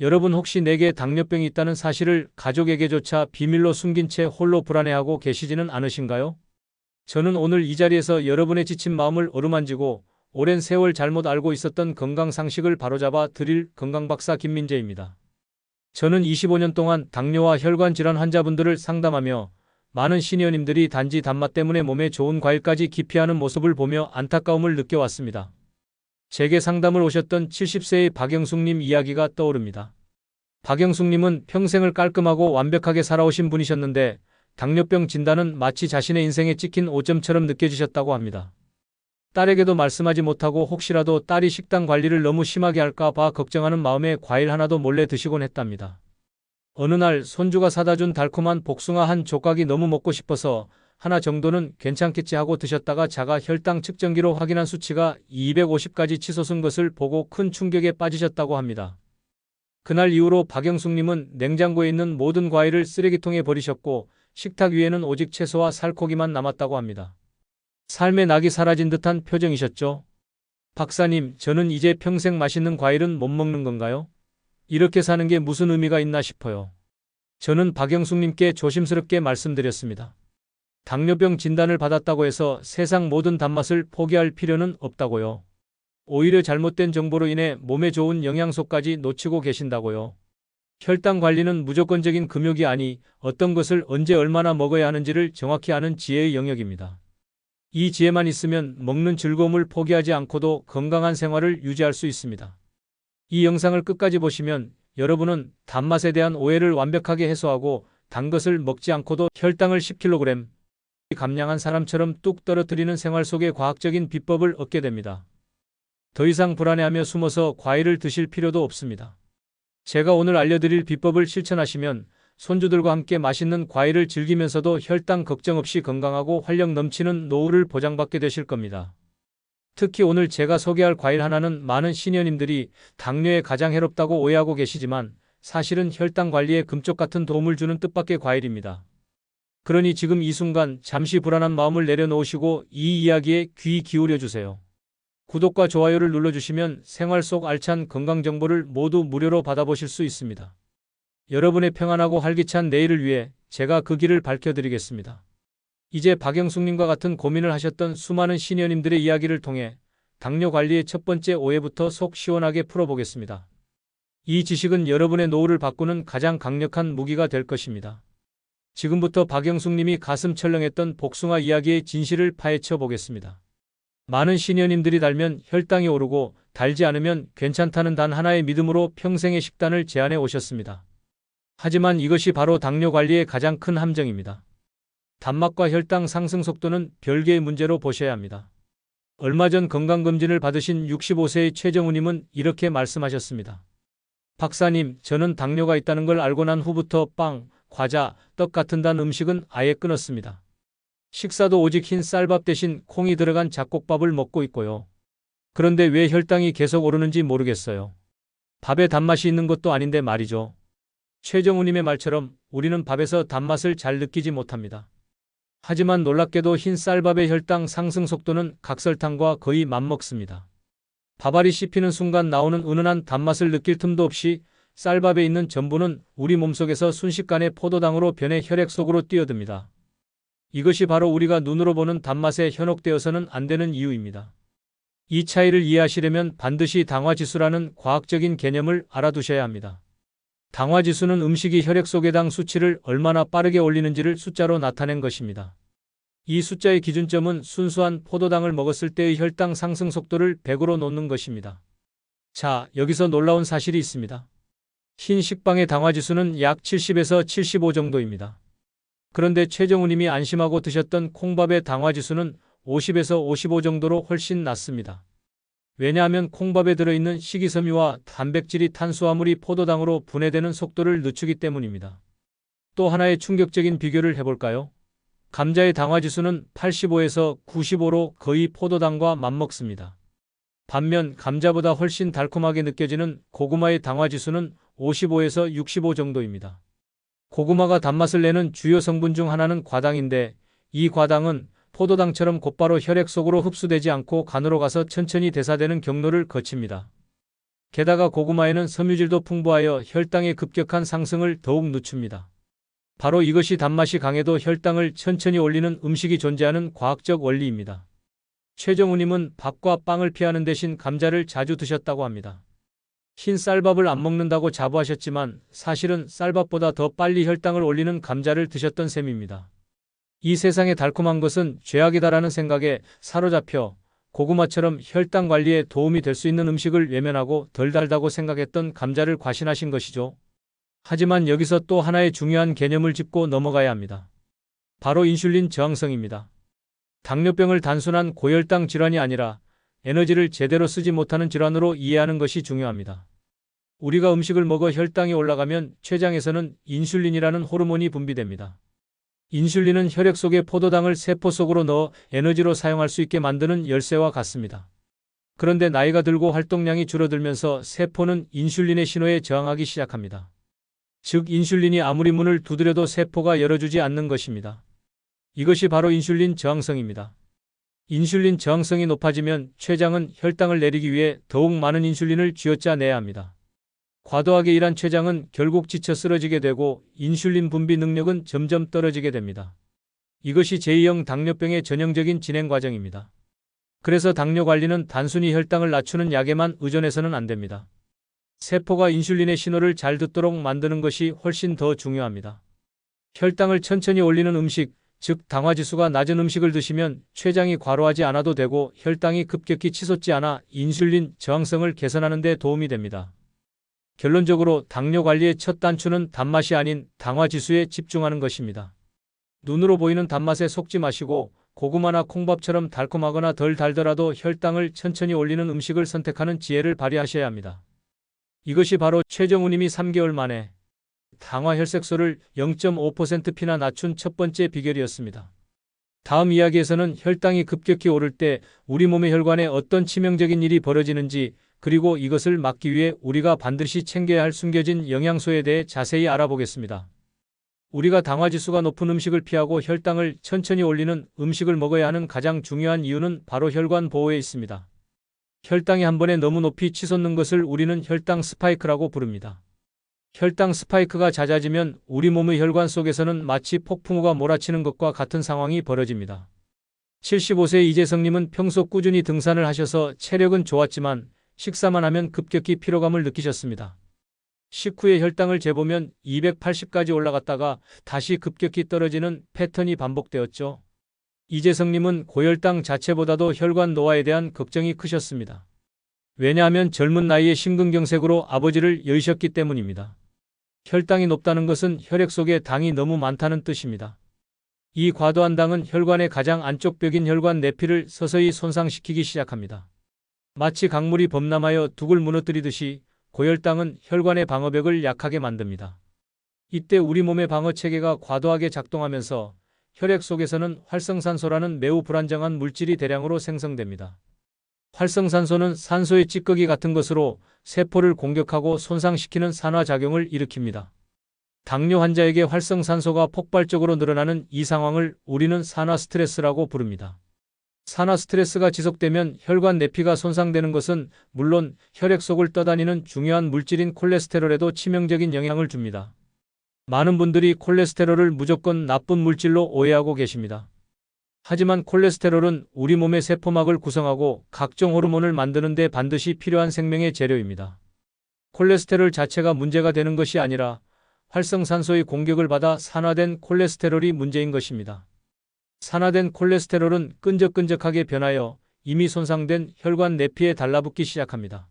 여러분 혹시 내게 당뇨병이 있다는 사실을 가족에게조차 비밀로 숨긴 채 홀로 불안해하고 계시지는 않으신가요? 저는 오늘 이 자리에서 여러분의 지친 마음을 어루만지고 오랜 세월 잘못 알고 있었던 건강 상식을 바로잡아 드릴 건강박사 김민재입니다. 저는 25년 동안 당뇨와 혈관 질환 환자분들을 상담하며 많은 시니어님들이 단지 단맛 때문에 몸에 좋은 과일까지 기피하는 모습을 보며 안타까움을 느껴왔습니다. 제게 상담을 오셨던 70세의 박영숙님 이야기가 떠오릅니다. 박영숙님은 평생을 깔끔하고 완벽하게 살아오신 분이셨는데 당뇨병 진단은 마치 자신의 인생에 찍힌 오점처럼 느껴지셨다고 합니다. 딸에게도 말씀하지 못하고 혹시라도 딸이 식단 관리를 너무 심하게 할까 봐 걱정하는 마음에 과일 하나도 몰래 드시곤 했답니다. 어느 날 손주가 사다 준 달콤한 복숭아 한 조각이 너무 먹고 싶어서 하나 정도는 괜찮겠지 하고 드셨다가 자가 혈당 측정기로 확인한 수치가 250까지 치솟은 것을 보고 큰 충격에 빠지셨다고 합니다. 그날 이후로 박영숙님은 냉장고에 있는 모든 과일을 쓰레기통에 버리셨고 식탁 위에는 오직 채소와 살코기만 남았다고 합니다. 삶의 낙이 사라진 듯한 표정이셨죠? 박사님, 저는 이제 평생 맛있는 과일은 못 먹는 건가요? 이렇게 사는 게 무슨 의미가 있나 싶어요. 저는 박영숙님께 조심스럽게 말씀드렸습니다. 당뇨병 진단을 받았다고 해서 세상 모든 단맛을 포기할 필요는 없다고요. 오히려 잘못된 정보로 인해 몸에 좋은 영양소까지 놓치고 계신다고요. 혈당 관리는 무조건적인 금욕이 아니 어떤 것을 언제 얼마나 먹어야 하는지를 정확히 아는 지혜의 영역입니다. 이 지혜만 있으면 먹는 즐거움을 포기하지 않고도 건강한 생활을 유지할 수 있습니다. 이 영상을 끝까지 보시면 여러분은 단맛에 대한 오해를 완벽하게 해소하고 단 것을 먹지 않고도 혈당을 10kg 감량한 사람처럼 뚝 떨어뜨리는 생활 속의 과학적인 비법을 얻게 됩니다. 더 이상 불안해하며 숨어서 과일을 드실 필요도 없습니다. 제가 오늘 알려드릴 비법을 실천하시면 손주들과 함께 맛있는 과일을 즐기면서도 혈당 걱정 없이 건강하고 활력 넘치는 노후를 보장받게 되실 겁니다. 특히 오늘 제가 소개할 과일 하나는 많은 시니어님들이 당뇨에 가장 해롭다고 오해하고 계시지만 사실은 혈당 관리에 금쪽 같은 도움을 주는 뜻밖의 과일입니다. 그러니 지금 이 순간 잠시 불안한 마음을 내려놓으시고 이 이야기에 귀 기울여 주세요. 구독과 좋아요를 눌러주시면 생활 속 알찬 건강 정보를 모두 무료로 받아보실 수 있습니다. 여러분의 평안하고 활기찬 내일을 위해 제가 그 길을 밝혀드리겠습니다. 이제 박영숙님과 같은 고민을 하셨던 수많은 시니어님들의 이야기를 통해 당뇨 관리의 첫 번째 오해부터 속 시원하게 풀어보겠습니다. 이 지식은 여러분의 노후를 바꾸는 가장 강력한 무기가 될 것입니다. 지금부터 박영숙님이 가슴 철렁했던 복숭아 이야기의 진실을 파헤쳐 보겠습니다. 많은 시니어님들이 달면 혈당이 오르고 달지 않으면 괜찮다는 단 하나의 믿음으로 평생의 식단을 제안해 오셨습니다. 하지만 이것이 바로 당뇨 관리의 가장 큰 함정입니다. 단맛과 혈당 상승 속도는 별개의 문제로 보셔야 합니다. 얼마 전 건강검진을 받으신 65세의 최정우님은 이렇게 말씀하셨습니다. 박사님, 저는 당뇨가 있다는 걸 알고 난 후부터 빵, 과자, 떡 같은 단 음식은 아예 끊었습니다. 식사도 오직 흰 쌀밥 대신 콩이 들어간 잡곡밥을 먹고 있고요. 그런데 왜 혈당이 계속 오르는지 모르겠어요. 밥에 단맛이 있는 것도 아닌데 말이죠. 최정우님의 말처럼 우리는 밥에서 단맛을 잘 느끼지 못합니다. 하지만 놀랍게도 흰 쌀밥의 혈당 상승 속도는 각설탕과 거의 맞먹습니다. 밥알이 씹히는 순간 나오는 은은한 단맛을 느낄 틈도 없이 쌀밥에 있는 전분은 우리 몸속에서 순식간에 포도당으로 변해 혈액 속으로 뛰어듭니다. 이것이 바로 우리가 눈으로 보는 단맛에 현혹되어서는 안 되는 이유입니다. 이 차이를 이해하시려면 반드시 당화지수라는 과학적인 개념을 알아두셔야 합니다. 당화지수는 음식이 혈액 속의 당 수치를 얼마나 빠르게 올리는지를 숫자로 나타낸 것입니다. 이 숫자의 기준점은 순수한 포도당을 먹었을 때의 혈당 상승 속도를 100으로 놓는 것입니다. 자, 여기서 놀라운 사실이 있습니다. 흰 식빵의 당화지수는 약 70에서 75 정도입니다. 그런데 최정우님이 안심하고 드셨던 콩밥의 당화지수는 50에서 55 정도로 훨씬 낮습니다. 왜냐하면 콩밥에 들어있는 식이섬유와 단백질이 탄수화물이 포도당으로 분해되는 속도를 늦추기 때문입니다. 또 하나의 충격적인 비교를 해볼까요? 감자의 당화지수는 85에서 95로 거의 포도당과 맞먹습니다. 반면 감자보다 훨씬 달콤하게 느껴지는 고구마의 당화지수는 55에서 65 정도입니다. 고구마가 단맛을 내는 주요 성분 중 하나는 과당인데 이 과당은 포도당처럼 곧바로 혈액 속으로 흡수되지 않고 간으로 가서 천천히 대사되는 경로를 거칩니다. 게다가 고구마에는 섬유질도 풍부하여 혈당의 급격한 상승을 더욱 늦춥니다. 바로 이것이 단맛이 강해도 혈당을 천천히 올리는 음식이 존재하는 과학적 원리입니다. 최정우님은 밥과 빵을 피하는 대신 감자를 자주 드셨다고 합니다. 흰 쌀밥을 안 먹는다고 자부하셨지만 사실은 쌀밥보다 더 빨리 혈당을 올리는 감자를 드셨던 셈입니다. 이 세상의 달콤한 것은 죄악이다라는 생각에 사로잡혀 고구마처럼 혈당 관리에 도움이 될 수 있는 음식을 외면하고 덜 달다고 생각했던 감자를 과신하신 것이죠. 하지만 여기서 또 하나의 중요한 개념을 짚고 넘어가야 합니다. 바로 인슐린 저항성입니다. 당뇨병을 단순한 고혈당 질환이 아니라 에너지를 제대로 쓰지 못하는 질환으로 이해하는 것이 중요합니다. 우리가 음식을 먹어 혈당이 올라가면 췌장에서는 인슐린이라는 호르몬이 분비됩니다. 인슐린은 혈액 속의 포도당을 세포 속으로 넣어 에너지로 사용할 수 있게 만드는 열쇠와 같습니다. 그런데 나이가 들고 활동량이 줄어들면서 세포는 인슐린의 신호에 저항하기 시작합니다. 즉, 인슐린이 아무리 문을 두드려도 세포가 열어주지 않는 것입니다. 이것이 바로 인슐린 저항성입니다. 인슐린 저항성이 높아지면 췌장은 혈당을 내리기 위해 더욱 많은 인슐린을 쥐어짜내야 합니다. 과도하게 일한 췌장은 결국 지쳐 쓰러지게 되고 인슐린 분비 능력은 점점 떨어지게 됩니다. 이것이 제2형 당뇨병의 전형적인 진행 과정입니다. 그래서 당뇨 관리는 단순히 혈당을 낮추는 약에만 의존해서는 안 됩니다. 세포가 인슐린의 신호를 잘 듣도록 만드는 것이 훨씬 더 중요합니다. 혈당을 천천히 올리는 음식, 즉 당화지수가 낮은 음식을 드시면 췌장이 과로하지 않아도 되고 혈당이 급격히 치솟지 않아 인슐린 저항성을 개선하는 데 도움이 됩니다. 결론적으로 당뇨 관리의 첫 단추는 단맛이 아닌 당화지수에 집중하는 것입니다. 눈으로 보이는 단맛에 속지 마시고 고구마나 콩밥처럼 달콤하거나 덜 달더라도 혈당을 천천히 올리는 음식을 선택하는 지혜를 발휘하셔야 합니다. 이것이 바로 최정우님이 3개월 만에 당화 혈색소를 0.5%피나 낮춘 첫 번째 비결이었습니다. 다음 이야기에서는 혈당이 급격히 오를 때 우리 몸의 혈관에 어떤 치명적인 일이 벌어지는지 그리고 이것을 막기 위해 우리가 반드시 챙겨야 할 숨겨진 영양소에 대해 자세히 알아보겠습니다. 우리가 당화지수가 높은 음식을 피하고 혈당을 천천히 올리는 음식을 먹어야 하는 가장 중요한 이유는 바로 혈관 보호에 있습니다. 혈당이 한 번에 너무 높이 치솟는 것을 우리는 혈당 스파이크라고 부릅니다. 혈당 스파이크가 잦아지면 우리 몸의 혈관 속에서는 마치 폭풍우가 몰아치는 것과 같은 상황이 벌어집니다. 75세 이재성님은 평소 꾸준히 등산을 하셔서 체력은 좋았지만 식사만 하면 급격히 피로감을 느끼셨습니다. 식후에 혈당을 재보면 280까지 올라갔다가 다시 급격히 떨어지는 패턴이 반복되었죠. 이재성님은 고혈당 자체보다도 혈관 노화에 대한 걱정이 크셨습니다. 왜냐하면 젊은 나이에 심근경색으로 아버지를 여의셨기 때문입니다. 혈당이 높다는 것은 혈액 속에 당이 너무 많다는 뜻입니다. 이 과도한 당은 혈관의 가장 안쪽 벽인 혈관 내피를 서서히 손상시키기 시작합니다. 마치 강물이 범람하여 둑을 무너뜨리듯이 고혈당은 혈관의 방어벽을 약하게 만듭니다. 이때 우리 몸의 방어 체계가 과도하게 작동하면서 혈액 속에서는 활성산소라는 매우 불안정한 물질이 대량으로 생성됩니다. 활성산소는 산소의 찌꺼기 같은 것으로 세포를 공격하고 손상시키는 산화작용을 일으킵니다. 당뇨 환자에게 활성산소가 폭발적으로 늘어나는 이 상황을 우리는 산화 스트레스라고 부릅니다. 산화 스트레스가 지속되면 혈관 내피가 손상되는 것은 물론 혈액 속을 떠다니는 중요한 물질인 콜레스테롤에도 치명적인 영향을 줍니다. 많은 분들이 콜레스테롤을 무조건 나쁜 물질로 오해하고 계십니다. 하지만 콜레스테롤은 우리 몸의 세포막을 구성하고 각종 호르몬을 만드는 데 반드시 필요한 생명의 재료입니다. 콜레스테롤 자체가 문제가 되는 것이 아니라 활성산소의 공격을 받아 산화된 콜레스테롤이 문제인 것입니다. 산화된 콜레스테롤은 끈적끈적하게 변하여 이미 손상된 혈관 내피에 달라붙기 시작합니다.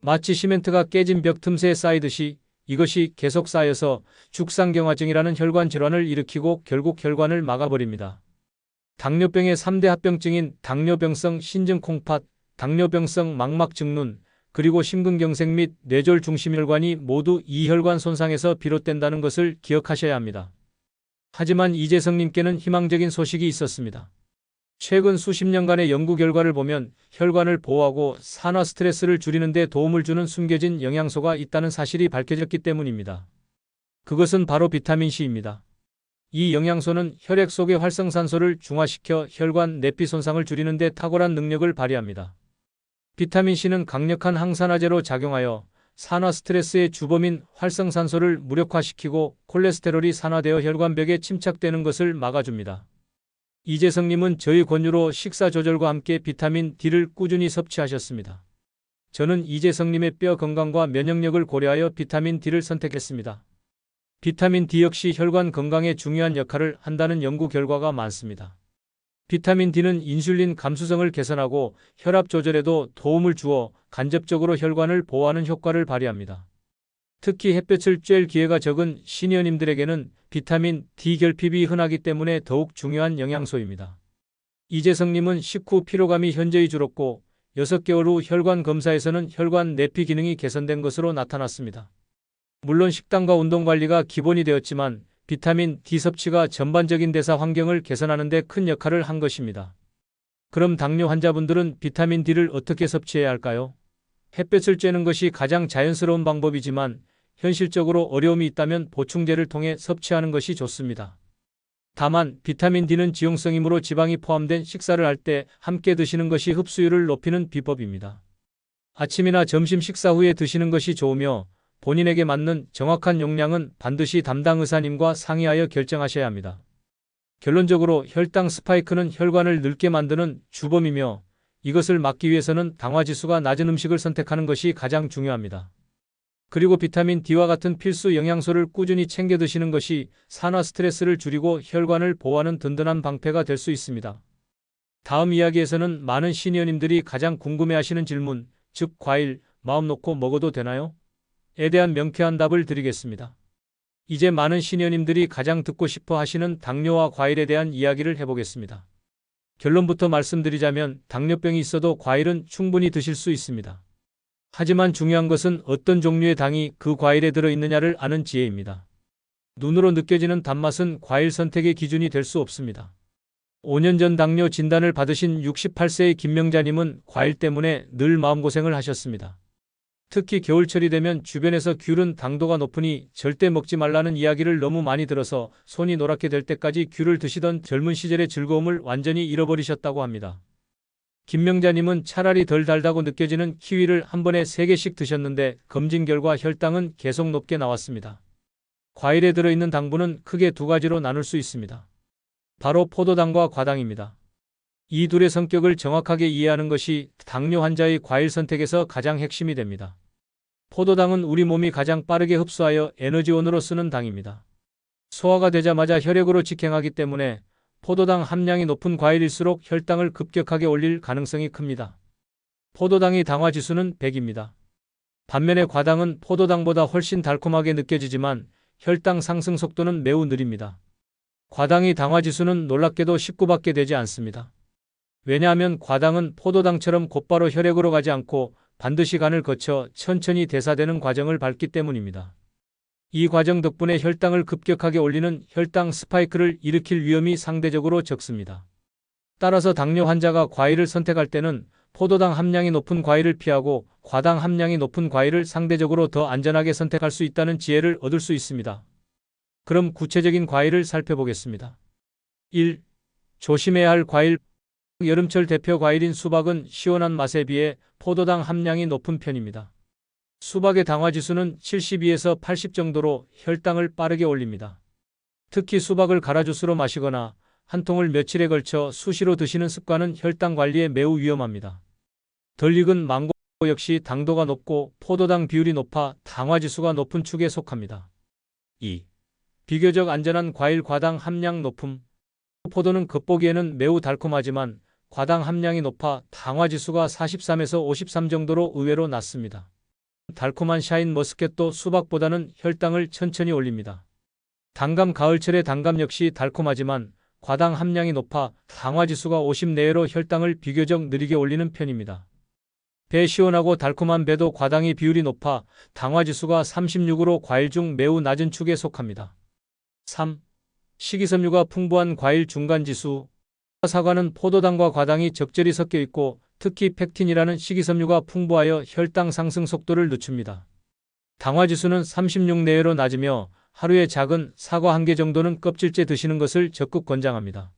마치 시멘트가 깨진 벽 틈새에 쌓이듯이 이것이 계속 쌓여서 죽상경화증이라는 혈관 질환을 일으키고 결국 혈관을 막아버립니다. 당뇨병의 3대 합병증인 당뇨병성 신증콩팥, 당뇨병성 망막증눈, 그리고 심근경색 및 뇌졸 중심혈관이 모두 이 혈관 손상에서 비롯된다는 것을 기억하셔야 합니다. 하지만 이재성님께는 희망적인 소식이 있었습니다. 최근 수십 년간의 연구 결과를 보면 혈관을 보호하고 산화 스트레스를 줄이는 데 도움을 주는 숨겨진 영양소가 있다는 사실이 밝혀졌기 때문입니다. 그것은 바로 비타민C입니다. 이 영양소는 혈액 속의 활성산소를 중화시켜 혈관 내피 손상을 줄이는 데 탁월한 능력을 발휘합니다. 비타민C는 강력한 항산화제로 작용하여 산화 스트레스의 주범인 활성산소를 무력화시키고 콜레스테롤이 산화되어 혈관벽에 침착되는 것을 막아줍니다. 이재성님은 저희 권유로 식사 조절과 함께 비타민 D를 꾸준히 섭취하셨습니다. 저는 이재성님의 뼈 건강과 면역력을 고려하여 비타민 D를 선택했습니다. 비타민 D 역시 혈관 건강에 중요한 역할을 한다는 연구 결과가 많습니다. 비타민 D는 인슐린 감수성을 개선하고 혈압 조절에도 도움을 주어 간접적으로 혈관을 보호하는 효과를 발휘합니다. 특히 햇볕을 쬐일 기회가 적은 시니어님들에게는 비타민 D 결핍이 흔하기 때문에 더욱 중요한 영양소입니다. 이재성님은 식후 피로감이 현저히 줄었고 6개월 후 혈관 검사에서는 혈관 내피 기능이 개선된 것으로 나타났습니다. 물론 식단과 운동 관리가 기본이 되었지만 비타민 D 섭취가 전반적인 대사 환경을 개선하는 데 큰 역할을 한 것입니다. 그럼 당뇨 환자분들은 비타민 D를 어떻게 섭취해야 할까요? 햇볕을 쬐는 것이 가장 자연스러운 방법이지만 현실적으로 어려움이 있다면 보충제를 통해 섭취하는 것이 좋습니다. 다만 비타민 D는 지용성이므로 지방이 포함된 식사를 할 때 함께 드시는 것이 흡수율을 높이는 비법입니다. 아침이나 점심 식사 후에 드시는 것이 좋으며 본인에게 맞는 정확한 용량은 반드시 담당 의사님과 상의하여 결정하셔야 합니다. 결론적으로 혈당 스파이크는 혈관을 늙게 만드는 주범이며 이것을 막기 위해서는 당화지수가 낮은 음식을 선택하는 것이 가장 중요합니다. 그리고 비타민 D와 같은 필수 영양소를 꾸준히 챙겨 드시는 것이 산화 스트레스를 줄이고 혈관을 보호하는 든든한 방패가 될 수 있습니다. 다음 이야기에서는 많은 시니어님들이 가장 궁금해하시는 질문, 즉 과일, 마음 놓고 먹어도 되나요? 에 대한 명쾌한 답을 드리겠습니다. 이제 많은 시니어님들이 가장 듣고 싶어 하시는 당뇨와 과일에 대한 이야기를 해보겠습니다. 결론부터 말씀드리자면 당뇨병이 있어도 과일은 충분히 드실 수 있습니다. 하지만 중요한 것은 어떤 종류의 당이 그 과일에 들어있느냐를 아는 지혜입니다. 눈으로 느껴지는 단맛은 과일 선택의 기준이 될 수 없습니다. 5년 전 당뇨 진단을 받으신 68세의 김명자님은 과일 때문에 늘 마음고생을 하셨습니다. 특히 겨울철이 되면 주변에서 귤은 당도가 높으니 절대 먹지 말라는 이야기를 너무 많이 들어서 손이 노랗게 될 때까지 귤을 드시던 젊은 시절의 즐거움을 완전히 잃어버리셨다고 합니다. 김명자님은 차라리 덜 달다고 느껴지는 키위를 한 번에 3개씩 드셨는데 검진 결과 혈당은 계속 높게 나왔습니다. 과일에 들어있는 당분은 크게 두 가지로 나눌 수 있습니다. 바로 포도당과 과당입니다. 이 둘의 성격을 정확하게 이해하는 것이 당뇨 환자의 과일 선택에서 가장 핵심이 됩니다. 포도당은 우리 몸이 가장 빠르게 흡수하여 에너지원으로 쓰는 당입니다. 소화가 되자마자 혈액으로 직행하기 때문에 포도당 함량이 높은 과일일수록 혈당을 급격하게 올릴 가능성이 큽니다. 포도당의 당화 지수는 100입니다. 반면에 과당은 포도당보다 훨씬 달콤하게 느껴지지만 혈당 상승 속도는 매우 느립니다. 과당의 당화 지수는 놀랍게도 19밖에 되지 않습니다. 왜냐하면 과당은 포도당처럼 곧바로 혈액으로 가지 않고 반드시 간을 거쳐 천천히 대사되는 과정을 밟기 때문입니다. 이 과정 덕분에 혈당을 급격하게 올리는 혈당 스파이크를 일으킬 위험이 상대적으로 적습니다. 따라서 당뇨 환자가 과일을 선택할 때는 포도당 함량이 높은 과일을 피하고 과당 함량이 높은 과일을 상대적으로 더 안전하게 선택할 수 있다는 지혜를 얻을 수 있습니다. 그럼 구체적인 과일을 살펴보겠습니다. 1. 조심해야 할 과일 여름철 대표 과일인 수박은 시원한 맛에 비해 포도당 함량이 높은 편입니다. 수박의 당화 지수는 72에서 80 정도로 혈당을 빠르게 올립니다. 특히 수박을 갈아 주스로 마시거나 한 통을 며칠에 걸쳐 수시로 드시는 습관은 혈당 관리에 매우 위험합니다. 덜 익은 망고 역시 당도가 높고 포도당 비율이 높아 당화 지수가 높은 축에 속합니다. 2. 비교적 안전한 과일 과당 함량 높음 포도는 겉보기에는 매우 달콤하지만 과당 함량이 높아 당화 지수가 43에서 53 정도로 의외로 낮습니다. 달콤한 샤인 머스켓도 수박보다는 혈당을 천천히 올립니다. 단감 가을철의 단감 역시 달콤하지만 과당 함량이 높아 당화 지수가 50 내외로 혈당을 비교적 느리게 올리는 편입니다. 배 시원하고 달콤한 배도 과당의 비율이 높아 당화 지수가 36으로 과일 중 매우 낮은 축에 속합니다. 3. 식이섬유가 풍부한 과일 중간 지수 사과는 포도당과 과당이 적절히 섞여 있고 특히 펙틴이라는 식이섬유가 풍부하여 혈당 상승 속도를 늦춥니다. 당화 지수는 36 내외로 낮으며 하루에 작은 사과 한 개 정도는 껍질째 드시는 것을 적극 권장합니다.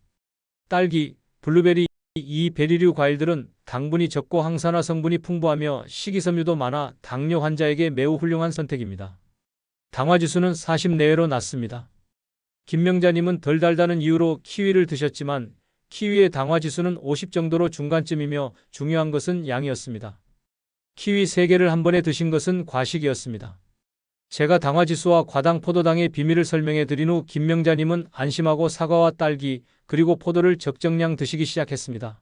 딸기, 블루베리 이 베리류 과일들은 당분이 적고 항산화 성분이 풍부하며 식이섬유도 많아 당뇨 환자에게 매우 훌륭한 선택입니다. 당화지수는 40 내외로 낮습니다. 김명자님은 덜 달다는 이유로 키위를 드셨지만 키위의 당화 지수는 50 정도로 중간쯤이며 중요한 것은 양이었습니다. 키위 3개를 한 번에 드신 것은 과식이었습니다. 제가 당화 지수와 과당 포도당의 비밀을 설명해 드린 후 김명자님은 안심하고 사과와 딸기 그리고 포도를 적정량 드시기 시작했습니다.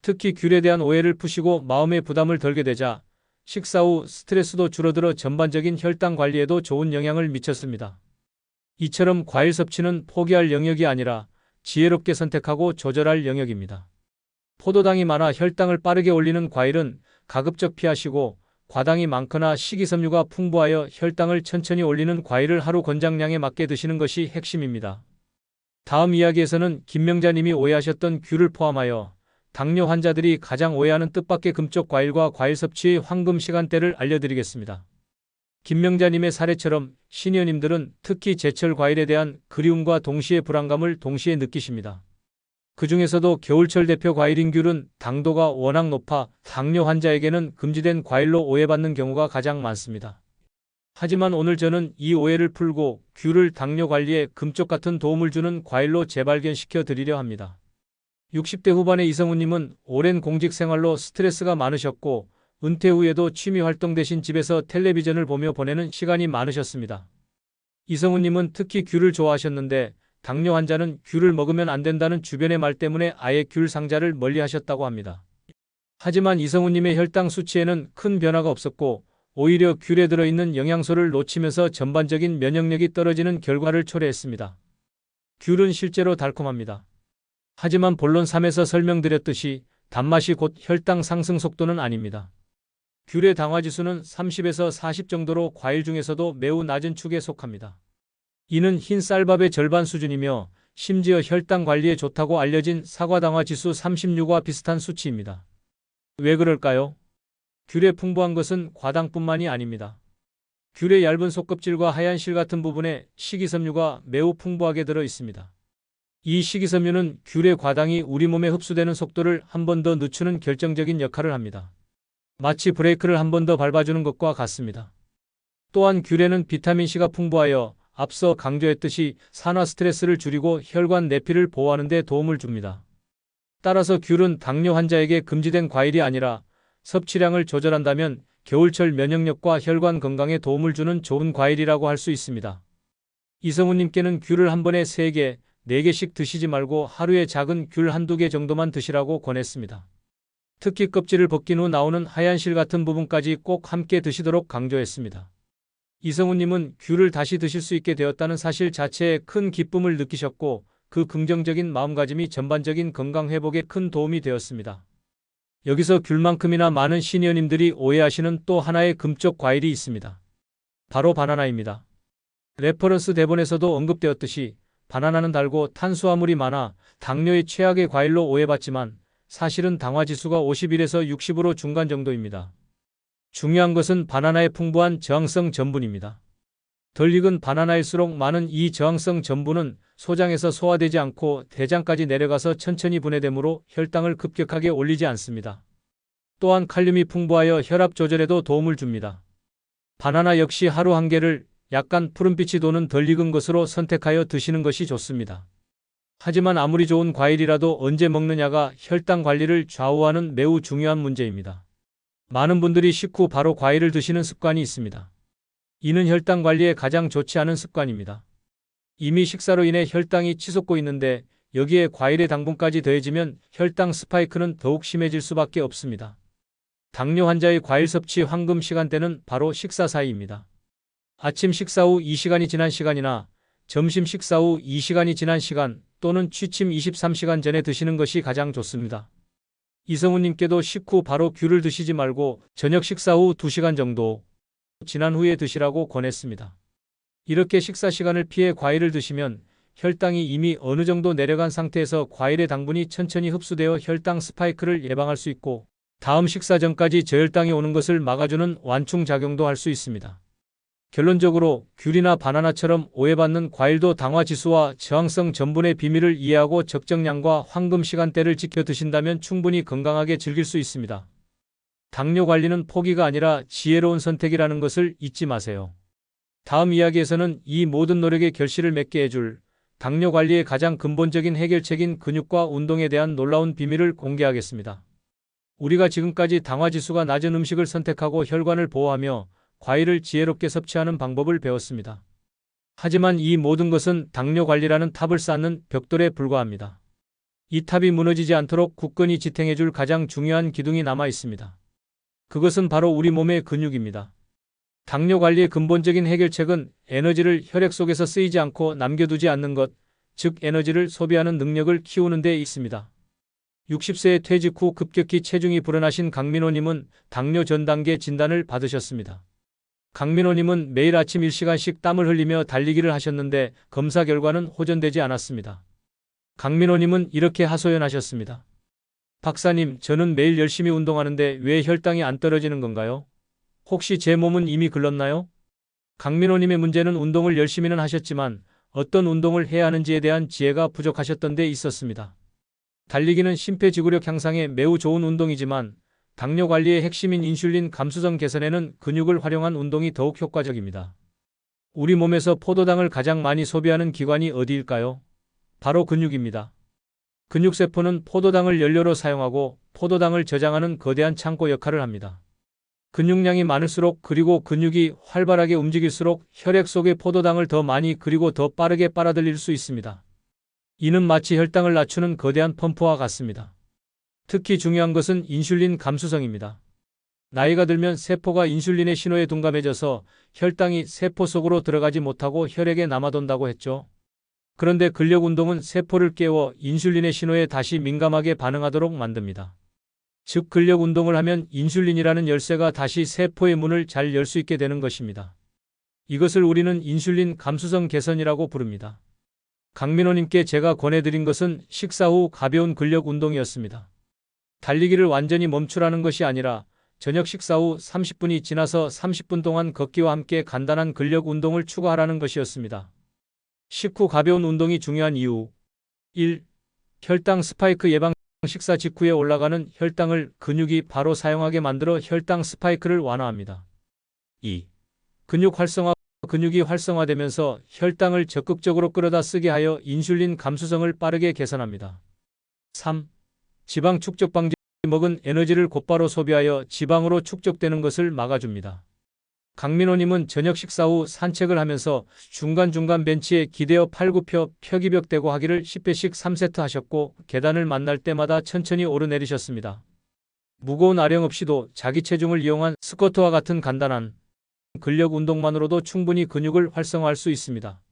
특히 귤에 대한 오해를 푸시고 마음의 부담을 덜게 되자 식사 후 스트레스도 줄어들어 전반적인 혈당 관리에도 좋은 영향을 미쳤습니다. 이처럼 과일 섭취는 포기할 영역이 아니라 지혜롭게 선택하고 조절할 영역입니다. 포도당이 많아 혈당을 빠르게 올리는 과일은 가급적 피하시고 과당이 많거나 식이섬유가 풍부하여 혈당을 천천히 올리는 과일을 하루 권장량에 맞게 드시는 것이 핵심입니다. 다음 이야기에서는 김명자님이 오해하셨던 귤을 포함하여 당뇨 환자들이 가장 오해하는 뜻밖의 금쪽 과일과 과일 섭취의 황금 시간대를 알려드리겠습니다. 김명자님의 사례처럼 시니어님들은 특히 제철 과일에 대한 그리움과 동시에 불안감을 동시에 느끼십니다. 그 중에서도 겨울철 대표 과일인 귤은 당도가 워낙 높아 당뇨 환자에게는 금지된 과일로 오해받는 경우가 가장 많습니다. 하지만 오늘 저는 이 오해를 풀고 귤을 당뇨 관리에 금쪽 같은 도움을 주는 과일로 재발견시켜 드리려 합니다. 60대 후반의 이성우님은 오랜 공직 생활로 스트레스가 많으셨고 은퇴 후에도 취미 활동 대신 집에서 텔레비전을 보며 보내는 시간이 많으셨습니다. 이성우님은 특히 귤을 좋아하셨는데 당뇨 환자는 귤을 먹으면 안 된다는 주변의 말 때문에 아예 귤 상자를 멀리 하셨다고 합니다. 하지만 이성우님의 혈당 수치에는 큰 변화가 없었고 오히려 귤에 들어있는 영양소를 놓치면서 전반적인 면역력이 떨어지는 결과를 초래했습니다. 귤은 실제로 달콤합니다. 하지만 본론 3에서 설명드렸듯이 단맛이 곧 혈당 상승 속도는 아닙니다. 귤의 당화지수는 30에서 40 정도로 과일 중에서도 매우 낮은 축에 속합니다. 이는 흰 쌀밥의 절반 수준이며 심지어 혈당 관리에 좋다고 알려진 사과 당화지수 36과 비슷한 수치입니다. 왜 그럴까요? 귤의 풍부한 것은 과당뿐만이 아닙니다. 귤의 얇은 속껍질과 하얀 실 같은 부분에 식이섬유가 매우 풍부하게 들어 있습니다. 이 식이섬유는 귤의 과당이 우리 몸에 흡수되는 속도를 한 번 더 늦추는 결정적인 역할을 합니다. 마치 브레이크를 한 번 더 밟아주는 것과 같습니다. 또한 귤에는 비타민C가 풍부하여 앞서 강조했듯이 산화 스트레스를 줄이고 혈관 내피를 보호하는 데 도움을 줍니다. 따라서 귤은 당뇨 환자에게 금지된 과일이 아니라 섭취량을 조절한다면 겨울철 면역력과 혈관 건강에 도움을 주는 좋은 과일이라고 할 수 있습니다. 이성우님께는 귤을 한 번에 3개, 4개씩 드시지 말고 하루에 작은 귤 한두 개 정도만 드시라고 권했습니다. 특히 껍질을 벗긴 후 나오는 하얀 실 같은 부분까지 꼭 함께 드시도록 강조했습니다. 이성우님은 귤을 다시 드실 수 있게 되었다는 사실 자체에 큰 기쁨을 느끼셨고 그 긍정적인 마음가짐이 전반적인 건강 회복에 큰 도움이 되었습니다. 여기서 귤만큼이나 많은 시니어님들이 오해하시는 또 하나의 금쪽 과일이 있습니다. 바로 바나나입니다. 레퍼런스 대본에서도 언급되었듯이 바나나는 달고 탄수화물이 많아 당뇨의 최악의 과일로 오해받지만 사실은 당화지수가 51에서 60으로 중간 정도입니다. 중요한 것은 바나나의 풍부한 저항성 전분입니다. 덜 익은 바나나일수록 많은 이 저항성 전분은 소장에서 소화되지 않고 대장까지 내려가서 천천히 분해되므로 혈당을 급격하게 올리지 않습니다. 또한 칼륨이 풍부하여 혈압 조절에도 도움을 줍니다. 바나나 역시 하루 한 개를 약간 푸른빛이 도는 덜 익은 것으로 선택하여 드시는 것이 좋습니다. 하지만 아무리 좋은 과일이라도 언제 먹느냐가 혈당 관리를 좌우하는 매우 중요한 문제입니다. 많은 분들이 식후 바로 과일을 드시는 습관이 있습니다. 이는 혈당 관리에 가장 좋지 않은 습관입니다. 이미 식사로 인해 혈당이 치솟고 있는데 여기에 과일의 당분까지 더해지면 혈당 스파이크는 더욱 심해질 수밖에 없습니다. 당뇨 환자의 과일 섭취 황금 시간대는 바로 식사 사이입니다. 아침 식사 후 2시간이 지난 시간이나 점심 식사 후 2시간이 지난 시간 또는 취침 23시간 전에 드시는 것이 가장 좋습니다. 이성우님께도 식후 바로 귤을 드시지 말고 저녁 식사 후 2시간 정도 지난 후에 드시라고 권했습니다. 이렇게 식사 시간을 피해 과일을 드시면 혈당이 이미 어느 정도 내려간 상태에서 과일의 당분이 천천히 흡수되어 혈당 스파이크를 예방할 수 있고 다음 식사 전까지 저혈당이 오는 것을 막아주는 완충 작용도 할 수 있습니다. 결론적으로 귤이나 바나나처럼 오해받는 과일도 당화 지수와 저항성 전분의 비밀을 이해하고 적정량과 황금 시간대를 지켜 드신다면 충분히 건강하게 즐길 수 있습니다. 당뇨 관리는 포기가 아니라 지혜로운 선택이라는 것을 잊지 마세요. 다음 이야기에서는 이 모든 노력의 결실을 맺게 해줄 당뇨 관리의 가장 근본적인 해결책인 근육과 운동에 대한 놀라운 비밀을 공개하겠습니다. 우리가 지금까지 당화 지수가 낮은 음식을 선택하고 혈관을 보호하며 과일을 지혜롭게 섭취하는 방법을 배웠습니다. 하지만 이 모든 것은 당뇨 관리라는 탑을 쌓는 벽돌에 불과합니다. 이 탑이 무너지지 않도록 굳건히 지탱해줄 가장 중요한 기둥이 남아 있습니다. 그것은 바로 우리 몸의 근육입니다. 당뇨 관리의 근본적인 해결책은 에너지를 혈액 속에서 쓰이지 않고 남겨두지 않는 것, 즉 에너지를 소비하는 능력을 키우는 데 있습니다. 60세에 퇴직 후 급격히 체중이 불어나신 강민호님은 당뇨 전 단계 진단을 받으셨습니다. 강민호님은 매일 아침 1시간씩 땀을 흘리며 달리기를 하셨는데 검사 결과는 호전되지 않았습니다. 강민호님은 이렇게 하소연하셨습니다. 박사님, 저는 매일 열심히 운동하는데 왜 혈당이 안 떨어지는 건가요? 혹시 제 몸은 이미 글렀나요? 강민호님의 문제는 운동을 열심히는 하셨지만 어떤 운동을 해야 하는지에 대한 지혜가 부족하셨던 데 있었습니다. 달리기는 심폐지구력 향상에 매우 좋은 운동이지만 당뇨 관리의 핵심인 인슐린 감수성 개선에는 근육을 활용한 운동이 더욱 효과적입니다. 우리 몸에서 포도당을 가장 많이 소비하는 기관이 어디일까요? 바로 근육입니다. 근육세포는 포도당을 연료로 사용하고 포도당을 저장하는 거대한 창고 역할을 합니다. 근육량이 많을수록 그리고 근육이 활발하게 움직일수록 혈액 속의 포도당을 더 많이 그리고 더 빠르게 빨아들일 수 있습니다. 이는 마치 혈당을 낮추는 거대한 펌프와 같습니다. 특히 중요한 것은 인슐린 감수성입니다. 나이가 들면 세포가 인슐린의 신호에 둔감해져서 혈당이 세포 속으로 들어가지 못하고 혈액에 남아돈다고 했죠. 그런데 근력 운동은 세포를 깨워 인슐린의 신호에 다시 민감하게 반응하도록 만듭니다. 즉 근력 운동을 하면 인슐린이라는 열쇠가 다시 세포의 문을 잘 열 수 있게 되는 것입니다. 이것을 우리는 인슐린 감수성 개선이라고 부릅니다. 강민호님께 제가 권해드린 것은 식사 후 가벼운 근력 운동이었습니다. 달리기를 완전히 멈추라는 것이 아니라 저녁 식사 후 30분이 지나서 30분 동안 걷기와 함께 간단한 근력 운동을 추가하라는 것이었습니다. 식후 가벼운 운동이 중요한 이유 1. 혈당 스파이크 예방 식사 직후에 올라가는 혈당을 근육이 바로 사용하게 만들어 혈당 스파이크를 완화합니다. 2. 근육 활성화 근육이 활성화되면서 혈당을 적극적으로 끌어다 쓰게 하여 인슐린 감수성을 빠르게 개선합니다. 3. 지방 축적 방지 먹은 에너지를 곧바로 소비하여 지방으로 축적되는 것을 막아줍니다. 강민호님은 저녁 식사 후 산책을 하면서 중간중간 벤치에 기대어 팔굽혀 펴기벽 대고 하기를 10회씩 3세트 하셨고 계단을 만날 때마다 천천히 오르내리셨습니다. 무거운 아령 없이도 자기 체중을 이용한 스쿼트와 같은 간단한 근력 운동만으로도 충분히 근육을 활성화할 수 있습니다.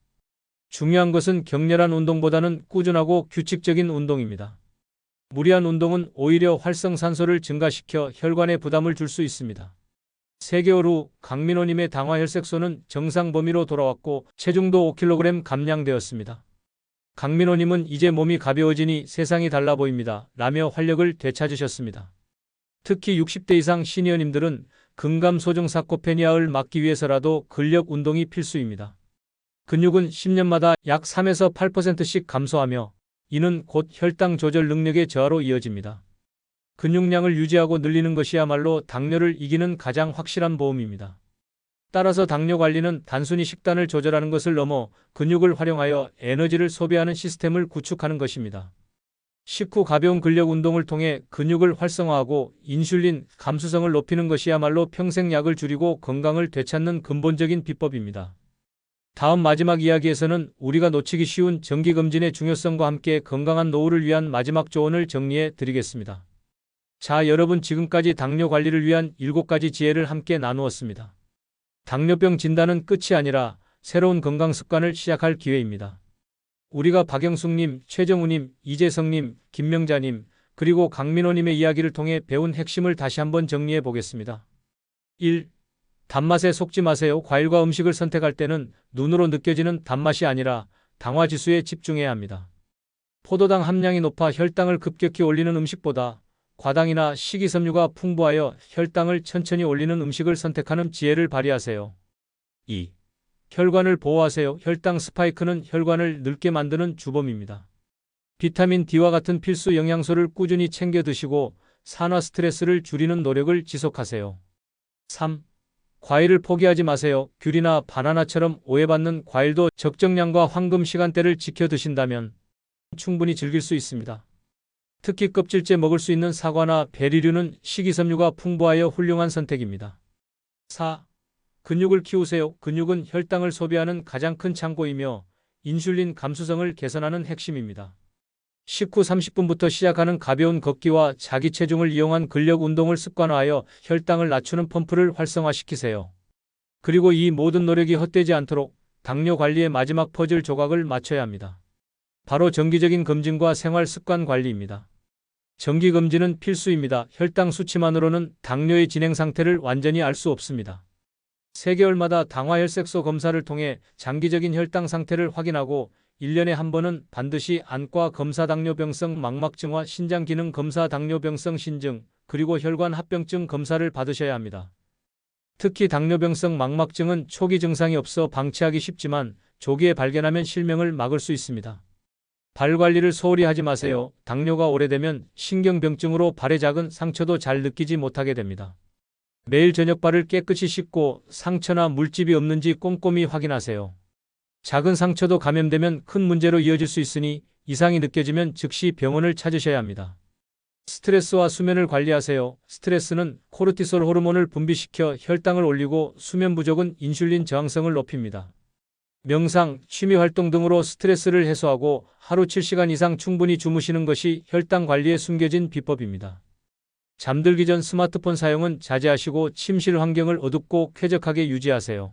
중요한 것은 격렬한 운동보다는 꾸준하고 규칙적인 운동입니다. 무리한 운동은 오히려 활성산소를 증가시켜 혈관에 부담을 줄 수 있습니다. 3개월 후 강민호님의 당화혈색소는 정상 범위로 돌아왔고 체중도 5kg 감량되었습니다. 강민호님은 이제 몸이 가벼워지니 세상이 달라 보입니다. 라며 활력을 되찾으셨습니다. 특히 60대 이상 시니어님들은 근감소증 사코페니아를 막기 위해서라도 근력 운동이 필수입니다. 근육은 10년마다 약 3에서 8%씩 감소하며 이는 곧 혈당 조절 능력의 저하로 이어집니다. 근육량을 유지하고 늘리는 것이야말로 당뇨를 이기는 가장 확실한 보험입니다. 따라서 당뇨 관리는 단순히 식단을 조절하는 것을 넘어 근육을 활용하여 에너지를 소비하는 시스템을 구축하는 것입니다. 식후 가벼운 근력 운동을 통해 근육을 활성화하고 인슐린 감수성을 높이는 것이야말로 평생 약을 줄이고 건강을 되찾는 근본적인 비법입니다. 다음 마지막 이야기에서는 우리가 놓치기 쉬운 정기검진의 중요성과 함께 건강한 노후를 위한 마지막 조언을 정리해 드리겠습니다. 자, 여러분 지금까지 당뇨 관리를 위한 7가지 지혜를 함께 나누었습니다. 당뇨병 진단은 끝이 아니라 새로운 건강 습관을 시작할 기회입니다. 우리가 박영숙님, 최정우님, 이재성님, 김명자님, 그리고 강민호님의 이야기를 통해 배운 핵심을 다시 한번 정리해 보겠습니다. 1. 단맛에 속지 마세요. 과일과 음식을 선택할 때는 눈으로 느껴지는 단맛이 아니라 당화 지수에 집중해야 합니다. 포도당 함량이 높아 혈당을 급격히 올리는 음식보다 과당이나 식이섬유가 풍부하여 혈당을 천천히 올리는 음식을 선택하는 지혜를 발휘하세요. 2. 혈관을 보호하세요. 혈당 스파이크는 혈관을 늙게 만드는 주범입니다. 비타민 D와 같은 필수 영양소를 꾸준히 챙겨 드시고 산화 스트레스를 줄이는 노력을 지속하세요. 3. 과일을 포기하지 마세요. 귤이나 바나나처럼 오해받는 과일도 적정량과 황금 시간대를 지켜 드신다면 충분히 즐길 수 있습니다. 특히 껍질째 먹을 수 있는 사과나 베리류는 식이섬유가 풍부하여 훌륭한 선택입니다. 4. 근육을 키우세요. 근육은 혈당을 소비하는 가장 큰 창고이며 인슐린 감수성을 개선하는 핵심입니다. 식후 30분부터 시작하는 가벼운 걷기와 자기 체중을 이용한 근력 운동을 습관화하여 혈당을 낮추는 펌프를 활성화시키세요. 그리고 이 모든 노력이 헛되지 않도록 당뇨 관리의 마지막 퍼즐 조각을 맞춰야 합니다. 바로 정기적인 검진과 생활 습관 관리입니다. 정기 검진은 필수입니다. 혈당 수치만으로는 당뇨의 진행 상태를 완전히 알 수 없습니다. 3개월마다 당화혈색소 검사를 통해 장기적인 혈당 상태를 확인하고 1년에 한 번은 반드시 안과 검사 당뇨병성 망막증과 신장기능 검사 당뇨병성 신증, 그리고 혈관 합병증 검사를 받으셔야 합니다. 특히 당뇨병성 망막증은 초기 증상이 없어 방치하기 쉽지만 조기에 발견하면 실명을 막을 수 있습니다. 발 관리를 소홀히 하지 마세요. 당뇨가 오래되면 신경병증으로 발의 작은 상처도 잘 느끼지 못하게 됩니다. 매일 저녁 발을 깨끗이 씻고 상처나 물집이 없는지 꼼꼼히 확인하세요. 작은 상처도 감염되면 큰 문제로 이어질 수 있으니 이상이 느껴지면 즉시 병원을 찾으셔야 합니다. 스트레스와 수면을 관리하세요. 스트레스는 코르티솔 호르몬을 분비시켜 혈당을 올리고 수면 부족은 인슐린 저항성을 높입니다. 명상, 취미 활동 등으로 스트레스를 해소하고 하루 7시간 이상 충분히 주무시는 것이 혈당 관리에 숨겨진 비법입니다. 잠들기 전 스마트폰 사용은 자제하시고 침실 환경을 어둡고 쾌적하게 유지하세요.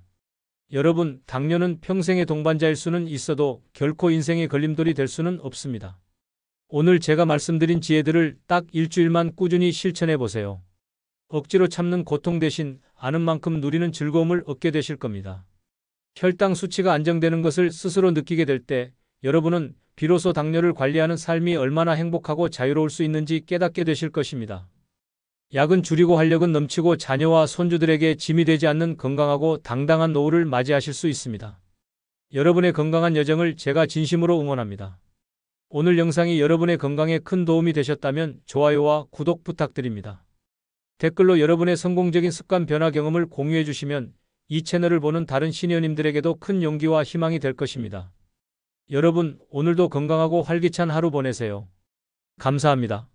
여러분, 당뇨는 평생의 동반자일 수는 있어도 결코 인생의 걸림돌이 될 수는 없습니다. 오늘 제가 말씀드린 지혜들을 딱 일주일만 꾸준히 실천해 보세요. 억지로 참는 고통 대신 아는 만큼 누리는 즐거움을 얻게 되실 겁니다. 혈당 수치가 안정되는 것을 스스로 느끼게 될 때 여러분은 비로소 당뇨를 관리하는 삶이 얼마나 행복하고 자유로울 수 있는지 깨닫게 되실 것입니다. 약은 줄이고 활력은 넘치고 자녀와 손주들에게 짐이 되지 않는 건강하고 당당한 노후를 맞이하실 수 있습니다. 여러분의 건강한 여정을 제가 진심으로 응원합니다. 오늘 영상이 여러분의 건강에 큰 도움이 되셨다면 좋아요와 구독 부탁드립니다. 댓글로 여러분의 성공적인 습관 변화 경험을 공유해 주시면 이 채널을 보는 다른 시니어님들에게도 큰 용기와 희망이 될 것입니다. 여러분, 오늘도 건강하고 활기찬 하루 보내세요. 감사합니다.